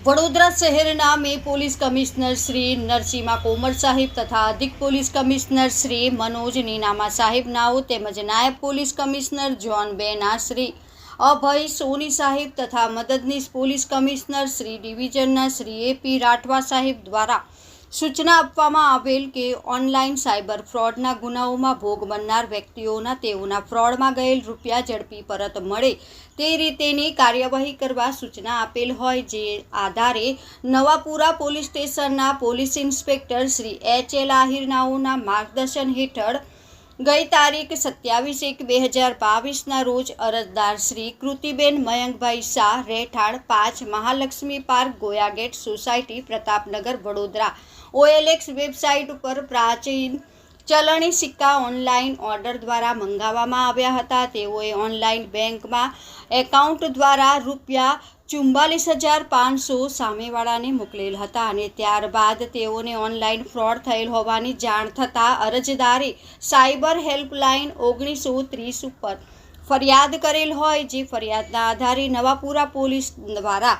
વડોદરા શહેરના મે police commissioner Shri Narasimha Komar સાહેબ તથા અધિક પોલીસ કમિશનર શ્રી મનોજ નીનામા સાહેબ નાઓ તેમજ નાયબ પોલીસ કમિશનર જ્હોન બેના શ્રી અભય સોની સાહેબ તથા મદદનીશ પોલીસ કમિશનર શ્રી ડિવિઝનના શ્રી એપી રાઠવા સાહેબ દ્વારા સૂચના આપવામાં આવેલ કે ઓનલાઈન સાયબર ફ્રોડના ગુનાઓમાં ભોગ બનનાર વ્યક્તિઓના તેઓના ફ્રોડમાં ગયેલ રૂપિયા ઝડપી પરત મળે તે રીતેની કાર્યવાહી કરવા સૂચના આપેલ હોય જે આધારે નવાપુરા પોલીસ સ્ટેશનના police inspector Shri H L આહિરનાઓના માર્ગદર્શન હેઠળ ગઈ તારીખ સત્યાવીસ એક બે હજાર બાવીસના રોજ અરજદાર શ્રી કૃતિબેન મયંકભાઈ શાહ રહેઠાણ પાંચ Mahalakshmi park Goyagate society Pratapnagar Vadodara OLX website ઉપર પ્રાચીન ચલણી સિક્કા ઓનલાઈન ઓર્ડર દ્વારા મંગાવવામાં આવ્યા હતા. તેઓએ ઓનલાઈન બેંકમાં એકાઉન્ટ દ્વારા રૂપિયા ચુમ્બાલીસ હજાર પાંચસો સામેવાળાને મોકલેલ હતા અને ત્યારબાદ તેઓને ઓનલાઈન ફ્રોડ થયેલ હોવાની જાણ થતાં અરજદારે સાયબર હેલ્પલાઇન ઓગણીસો ત્રીસ ઉપર ફરિયાદ કરેલ હોય જે ફરિયાદના આધારે નવાપુરા પોલીસ દ્વારા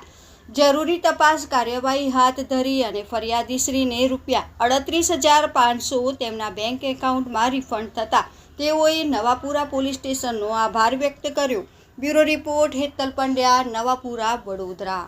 જરૂરી તપાસ કાર્યવાહી હાથ ધરી અને ફરિયાદીશ્રીને રૂપિયા અડત્રીસ હજાર પાંચસો તેમના બેંક એકાઉન્ટમાં રિફંડ થતાં તેઓએ નવાપુરા પોલીસ સ્ટેશનનો આભાર વ્યક્ત કર્યો. Bureau report Hetal Pandya Navapura Vadodara.